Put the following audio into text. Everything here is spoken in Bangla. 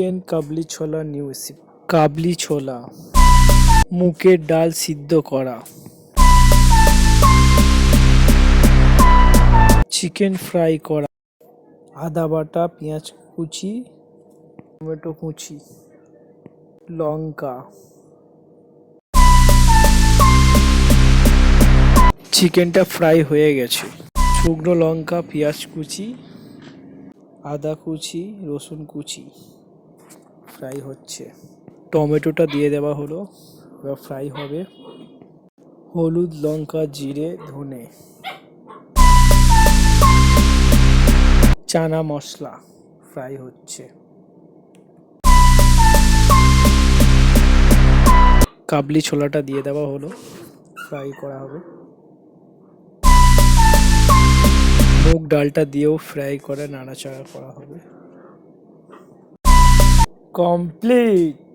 চিকেন কাবলি ছোলা নিউ রেসিপি। কাবলি ছোলা মুগের ডাল সিদ্ধ করা। চিকেন ফ্রাই করা। আদা বাটা, পেঁয়াজ কুচি, টমেটো কুচি, লঙ্কা। চিকেনটা ফ্রাই হয়ে গেছে। শুকনো লঙ্কা, পেঁয়াজ কুচি, আদা কুচি, রসুন কুচি। ফ্রাই হচ্ছে। টমেটোটা দিয়ে দেওয়া হলো, এবার ফ্রাই হবে হলুদ লঙ্কা, জিরে, ধনে। চানা মশলা ফ্রাই হচ্ছে। কাবলি ছোলাটা দিয়ে দেওয়া হলো ফ্রাই করা হবে। মুগ ডালটা দিয়েও ফ্রাই করে, নাড়াচাড়া করা হবে। complete.